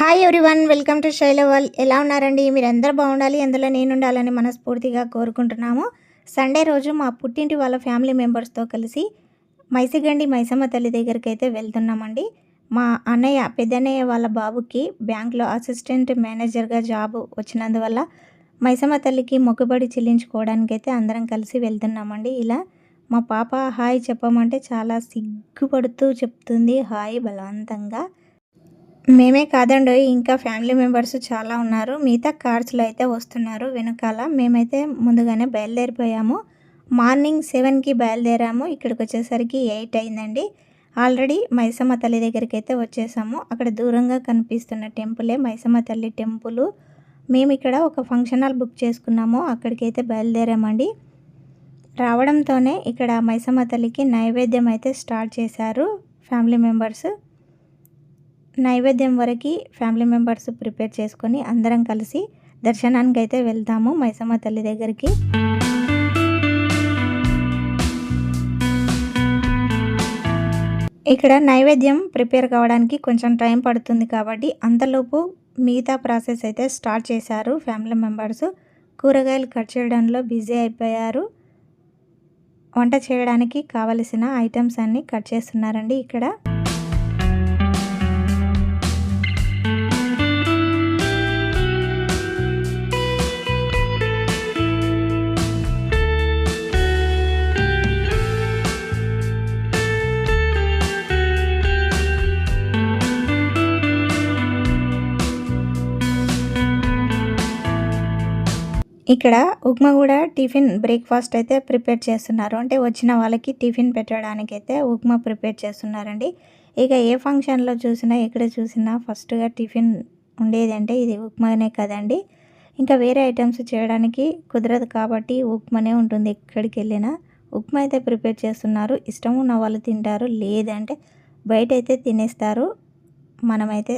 Hi everyone welcome to శైలవల్ ఎలా ఉన్నారండి? మీరు బాగుండాలి. అందులో నేను ఉండాలని మనస్ఫూర్తిగా కోరుకుంటున్నాము. సండే రోజు మా పుట్టింటి వాళ్ళ ఫ్యామిలీ మెంబర్స్తో కలిసి మైసిగండి మైసమ్మ తల్లి దగ్గరికి అయితే వెళ్తున్నామండి. మా అన్నయ్య పెద్దన్నయ్య వాళ్ళ బాబుకి బ్యాంక్లో అసిస్టెంట్ మేనేజర్గా జాబ్ వచ్చినందువల్ల మైసమ్మ తల్లికి మొక్కుబడి చెల్లించుకోవడానికి అయితే అందరం కలిసి వెళ్తున్నామండి. ఇలా మా పాప హాయ్ చెప్పమంటే చాలా సిగ్గుపడుతూ చెప్తుంది. హాయ్ బలవంతంగా. మేమే కాదండి ఇంకా ఫ్యామిలీ మెంబర్స్ చాలా ఉన్నారు. మిగతా కార్స్లో అయితే వస్తున్నారు వెనకాల. మేమైతే ముందుగానే బయలుదేరిపోయాము. మార్నింగ్ సెవెన్కి బయలుదేరాము. ఇక్కడికి వచ్చేసరికి ఎయిట్ అయిందండి. ఆల్రెడీ మైసమ్మ తల్లి దగ్గరికి అయితే వచ్చేసాము. అక్కడ దూరంగా కనిపిస్తున్న టెంపులే మైసమ్మ తల్లి టెంపుల్. మేము ఇక్కడ ఒక ఫంక్షన్ హాల్ బుక్ చేసుకున్నాము. అక్కడికి అయితే బయలుదేరామండి. రావడంతోనే ఇక్కడ మైసమ్మ తల్లికి నైవేద్యం అయితే స్టార్ట్ చేశారు ఫ్యామిలీ మెంబర్స్. నైవేద్యం వరకు ఫ్యామిలీ మెంబర్స్ ప్రిపేర్ చేసుకొని అందరం కలిసి దర్శనానికి అయితే వెళ్తాము మైసమ్మ తల్లి దగ్గరికి. ఇక్కడ నైవేద్యం ప్రిపేర్ కావడానికి కొంచెం టైం పడుతుంది కాబట్టి అంతలోపు మిగతా ప్రాసెస్ అయితే స్టార్ట్ చేశారు ఫ్యామిలీ మెంబర్స్. కూరగాయలు కట్ చేయడంలో బిజీ అయిపోయారు. వంట చేయడానికి కావలసిన ఐటమ్స్ అన్నీ కట్ చేస్తున్నారండి ఇక్కడ. ఇక్కడ ఉప్మా కూడా టిఫిన్ బ్రేక్ఫాస్ట్ అయితే ప్రిపేర్ చేస్తున్నారు. అంటే వచ్చిన వాళ్ళకి టిఫిన్ పెట్టడానికి అయితే ఉప్మా ప్రిపేర్ చేస్తున్నారండి. ఇక ఏ ఫంక్షన్లో చూసినా ఎక్కడ చూసినా ఫస్ట్గా టిఫిన్ ఉండేది అంటే ఇది ఉప్మానే కదండి. ఇంకా వేరే ఐటమ్స్ చేయడానికి కుదరదు కాబట్టి ఉప్మానే ఉంటుంది ఎక్కడికి వెళ్ళినా. ఉప్మా అయితే ప్రిపేర్ చేస్తున్నారు. ఇష్టం ఉన్న వాళ్ళు తింటారు లేదంటే బయట అయితే తినేస్తారు. మనమైతే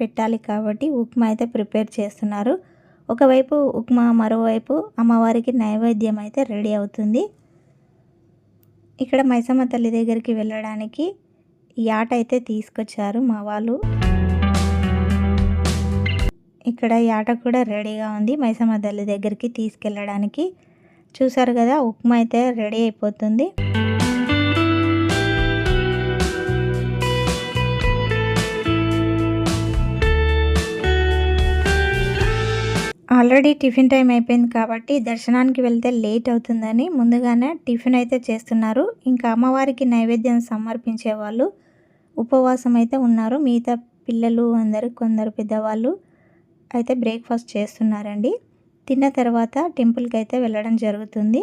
పెట్టాలి కాబట్టి ఉప్మా అయితే ప్రిపేర్ చేస్తున్నారు. ఒకవైపు ఉప్మా మరోవైపు అమ్మవారికి నైవేద్యం అయితే రెడీ అవుతుంది. ఇక్కడ మైసమ్మ తల్లి దగ్గరికి వెళ్ళడానికి యాట అయితే తీసుకొచ్చారు మా వాళ్ళు. ఇక్కడ యాట కూడా రెడీగా ఉంది మైసమ్మ తల్లి దగ్గరికి తీసుకెళ్ళడానికి. చూసారు కదా ఉప్మా అయితే రెడీ అయిపోతుంది. ఆల్రెడీ టిఫిన్ టైం అయిపోయింది కాబట్టి దర్శనానికి వెళ్తే లేట్ అవుతుందని ముందుగానే టిఫిన్ అయితే చేస్తున్నారు. ఇంకా అమ్మవారికి నైవేద్యం సమర్పించే వాళ్ళు ఉపవాసం అయితే ఉన్నారు. మిగతా పిల్లలు అందరు కొందరు పెద్దవాళ్ళు అయితే బ్రేక్ఫాస్ట్ చేస్తున్నారండి. తిన్న తర్వాత టెంపుల్కి అయితే వెళ్ళడం జరుగుతుంది.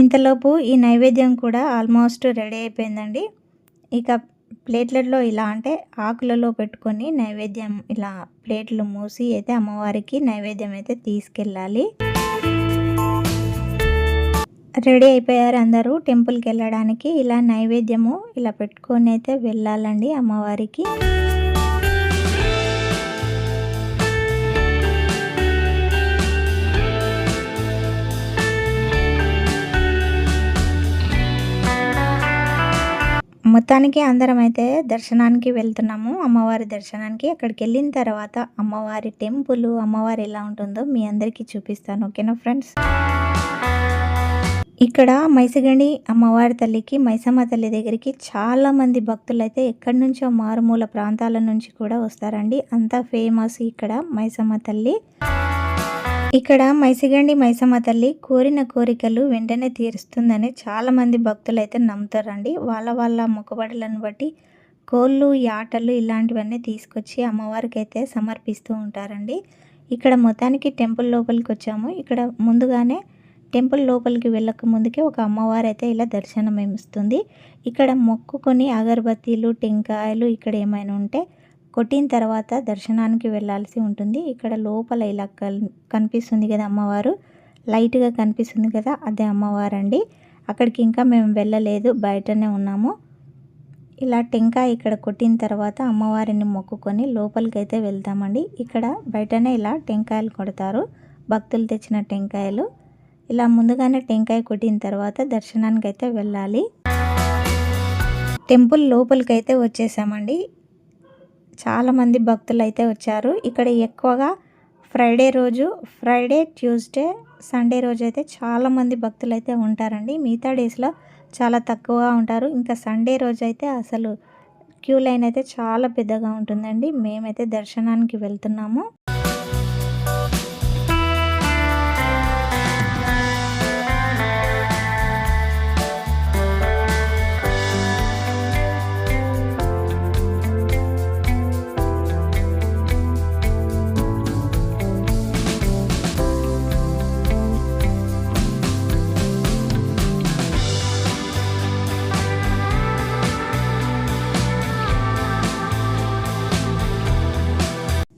ఇంతలోపు ఈ నైవేద్యం కూడా ఆల్మోస్ట్ రెడీ అయిపోయిందండి. ఇక ప్లేట్లలో ఇలా అంటే ఆకులలో పెట్టుకొని నైవేద్యం ఇలా ప్లేట్లు మూసి అయితే అమ్మవారికి నైవేద్యం అయితే తీసుకెళ్ళాలి. రెడీ అయిపోయారు అందరూ టెంపుల్కి వెళ్ళడానికి. ఇలా నైవేద్యము ఇలా పెట్టుకొని అయితే వెళ్ళాలండి అమ్మవారికి. మొత్తానికి అందరం అయితే దర్శనానికి వెళ్తున్నాము. అమ్మవారి దర్శనానికి అక్కడికి వెళ్ళిన తర్వాత అమ్మవారి టెంపుల్ అమ్మవారి ఎలా ఉంటుందో మీ అందరికీ చూపిస్తాను. ఓకేనా ఫ్రెండ్స్? ఇక్కడ మైసగండి అమ్మవారి తల్లికి మైసమ్మ తల్లి దగ్గరికి చాలామంది భక్తులు అయితే ఎక్కడి నుంచో మారుమూల ప్రాంతాల నుంచి కూడా వస్తారండి. అంత ఫేమస్ ఇక్కడ మైసమ్మ తల్లి. ఇక్కడ మైసిగండి మైసమ్మ తల్లి కోరిన కోరికలు వెంటనే తీరుస్తుందని చాలామంది భక్తులు అయితే నమ్ముతారండి. వాళ్ళ వాళ్ళ మొక్కుబడులను బట్టి కోళ్ళు యాటలు ఇలాంటివన్నీ తీసుకొచ్చి అమ్మవారికి అయితే సమర్పిస్తూ ఉంటారండి. ఇక్కడ మొత్తానికి టెంపుల్ లోపలికి వచ్చాము. ఇక్కడ ముందుగానే టెంపుల్ లోపలికి వెళ్ళక ముందుకే ఒక అమ్మవారు అయితే ఇలా దర్శనం ఇస్తుంది ఇక్కడ మొక్కుకొని అగరబత్తీలు టెంకాయలు ఇక్కడ ఏమైనా ఉంటే కొట్టిన తర్వాత దర్శనానికి వెళ్ళాల్సి ఉంటుంది. ఇక్కడ లోపల ఇలా కనిపిస్తుంది కదా అమ్మవారు. లైట్గా కనిపిస్తుంది కదా అదే అమ్మవారు అండి అక్కడికి ఇంకా మేము వెళ్ళలేదు బయటనే ఉన్నాము. ఇలా టెంకాయ ఇక్కడ కొట్టిన తర్వాత అమ్మవారిని మొక్కుకొని లోపలికి అయితే వెళ్తామండి. ఇక్కడ బయటనే ఇలా టెంకాయలు కొడతారు. భక్తులు తెచ్చిన టెంకాయలు. ఇలా ముందుగానే టెంకాయ కొట్టిన తర్వాత దర్శనానికి అయితే వెళ్ళాలి. టెంపుల్ లోపలికైతే వచ్చేసామండి. చాలామంది భక్తులు అయితే వచ్చారు. ఇక్కడ ఎక్కువగా ఫ్రైడే రోజు ఫ్రైడే ట్యూస్డే సండే రోజు అయితే చాలామంది భక్తులు అయితే ఉంటారండి. మిగతా డేస్లో చాలా తక్కువగా ఉంటారు. ఇంకా సండే రోజు అయితే అసలు క్యూ లైన్ అయితే చాలా పెద్దగా ఉంటుందండి. మేమైతే దర్శనానికి వెళ్తున్నాము.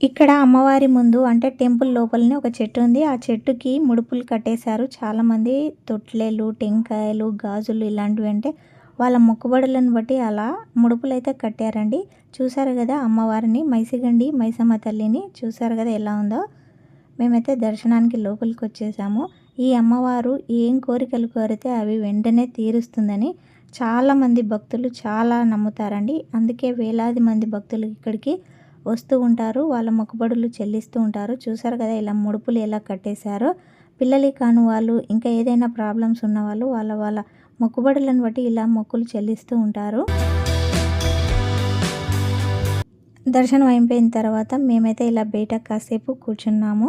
ఇక్కడ అమ్మవారి ముందు అంటే టెంపుల్ లోపలనే ఒక చెట్టు ఉంది. ఆ చెట్టుకి ముడుపులు కట్టేశారు. చాలామంది తొట్లేలు టెంకాయలు గాజులు ఇలాంటివి అంటే వాళ్ళ మొక్కుబడులను బట్టి అలా ముడుపులు అయితే కట్టారండి. చూసారు కదా అమ్మవారిని మైసిగండి మైసమ్మ తల్లిని చూసారు కదా ఎలా ఉందో. మేమైతే దర్శనానికి లోపలికి వచ్చేసాము. ఈ అమ్మవారు ఏం కోరికలు కోరితే అవి వెంటనే తీరుస్తుందని చాలామంది భక్తులు చాలా నమ్ముతారండి. అందుకే వేలాది మంది భక్తులు ఇక్కడికి వస్తూ ఉంటారు. వాళ్ళ మొక్కుబడులు చెల్లిస్తూ ఉంటారు. చూసారు కదా ఇలా ముడుపులు ఎలా కట్టేశారో. పిల్లలు కాను వాళ్ళు ఇంకా ఏదైనా ప్రాబ్లమ్స్ ఉన్న వాళ్ళు వాళ్ళ వాళ్ళ మొక్కుబడులను బట్టి ఇలా మొక్కులు చెల్లిస్తూ ఉంటారు. దర్శనం అయిపోయిన తర్వాత మేమైతే ఇలా బయట కాసేపు కూర్చున్నాము.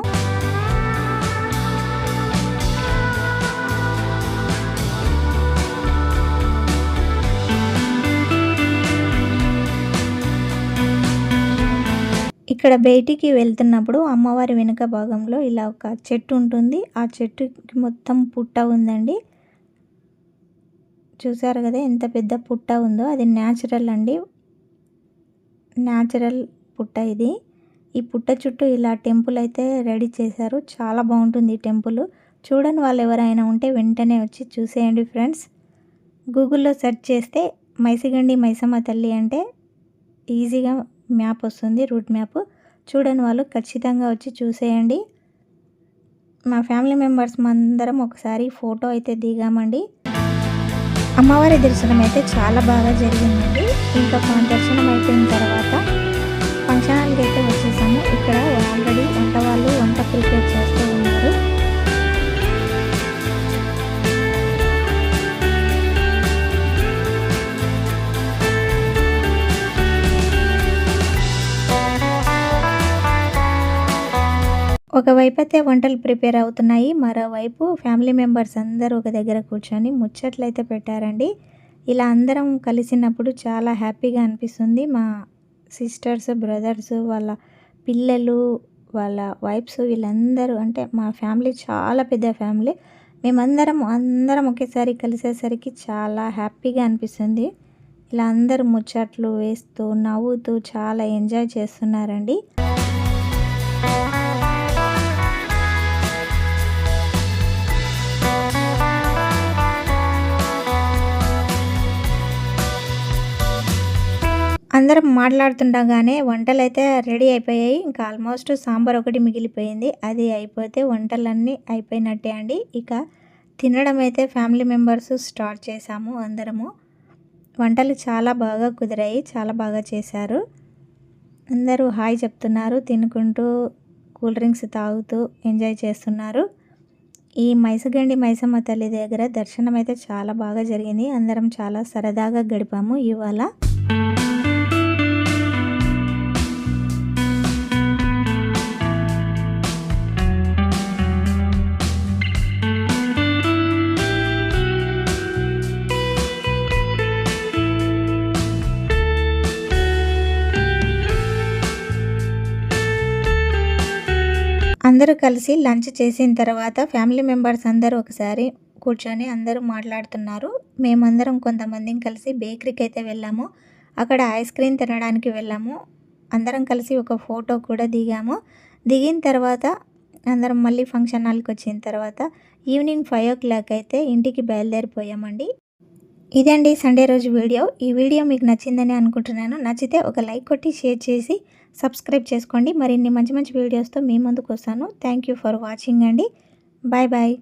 ఇక్కడ బయటికి వెళ్తున్నప్పుడు అమ్మవారి వెనుక భాగంలో ఇలా ఒక చెట్టు ఉంటుంది. ఆ చెట్టుకి మొత్తం పుట్ట ఉందండి. చూసారు కదా ఎంత పెద్ద పుట్ట ఉందో. అది న్యాచురల్ అండి. న్యాచురల్ పుట్ట ఇది. ఈ పుట్ట చుట్టూ ఇలా టెంపుల్ అయితే రెడీ చేశారు. చాలా బాగుంటుంది ఈ టెంపుల్. చూడని వాళ్ళు ఎవరైనా ఉంటే వెంటనే వచ్చి చూసేయండి ఫ్రెండ్స్. గూగుల్లో సెర్చ్ చేస్తే మైసిగండి మైసమ్మ తల్లి అంటే ఈజీగా మ్యాప్ వస్తుంది రూట్ మ్యాప్. చూడని వాళ్ళు ఖచ్చితంగా వచ్చి చూసేయండి. మా ఫ్యామిలీ మెంబర్స్ అందరం ఒకసారి ఫోటో అయితే దిగామండి. అమ్మవారి దర్శనం అయితే చాలా బాగా జరిగిందండి. ఇంకా దర్శనం అయిపోయిన తర్వాత ఒకవైపు అయితే వంటలు ప్రిపేర్ అవుతున్నాయి మరోవైపు ఫ్యామిలీ మెంబర్స్ అందరూ ఒక దగ్గర కూర్చొని ముచ్చట్లయితే పెట్టారండి. ఇలా అందరం కలిసినప్పుడు చాలా హ్యాపీగా అనిపిస్తుంది. మా సిస్టర్స్ బ్రదర్స్ వాళ్ళ పిల్లలు వాళ్ళ వైఫ్స్ వీళ్ళందరూ అంటే మా ఫ్యామిలీ చాలా పెద్ద ఫ్యామిలీ. మేమందరం అందరం ఒకేసారి కలిసేసరికి చాలా హ్యాపీగా అనిపిస్తుంది. ఇలా అందరూ ముచ్చట్లు వేస్తూ నవ్వుతూ చాలా ఎంజాయ్ చేస్తున్నారండి. అందరం మాట్లాడుతుండగానే వంటలు అయితే రెడీ అయిపోయాయి. ఇంకా ఆల్మోస్ట్ సాంబార్ ఒకటి మిగిలిపోయింది. అది అయిపోతే వంటలన్నీ అయిపోయినట్టే అండి. ఇక తినడం అయితే ఫ్యామిలీ మెంబర్స్ స్టార్ట్ చేశాము అందరము. వంటలు చాలా బాగా కుదిరాయి. చాలా బాగా చేశారు. అందరూ హాయ్ చెప్తున్నారు. తినుకుంటూ కూల్ డ్రింక్స్ తాగుతూ ఎంజాయ్ చేస్తున్నారు. ఈ మైసగండి మైసమ్మ తల్లి దగ్గర దర్శనం అయితే చాలా బాగా జరిగింది. అందరం చాలా సరదాగా గడిపాము ఇవాళ. అందరూ కలిసి లంచ్ చేసిన తర్వాత ఫ్యామిలీ మెంబర్స్ అందరూ ఒకసారి కూర్చొని అందరూ మాట్లాడుతున్నారు. మేమందరం కొంతమందిని కలిసి బేకరీకి అయితే వెళ్ళాము. అక్కడ ఐస్ క్రీమ్ తినడానికి వెళ్ళాము. అందరం కలిసి ఒక ఫోటో కూడా దిగాము. దిగిన తర్వాత అందరం మళ్ళీ ఫంక్షన్ హాల్కి వచ్చిన తర్వాత ఈవినింగ్ ఫైవ్ ఓ క్లాక్ అయితే ఇంటికి బయలుదేరిపోయామండి. ఇదండి సండే రోజు వీడియో. ఈ వీడియో మీకు నచ్చిందని అనుకుంటున్నాను. నచ్చితే ఒక లైక్ కొట్టి షేర్ చేసి సబ్స్క్రైబ్ చేసుకోండి. మరిన్ని మంచి మంచి వీడియోస్తో మీ ముందుకు వస్తాను. థ్యాంక్ యూ ఫర్ వాచింగ్ అండి. Bye bye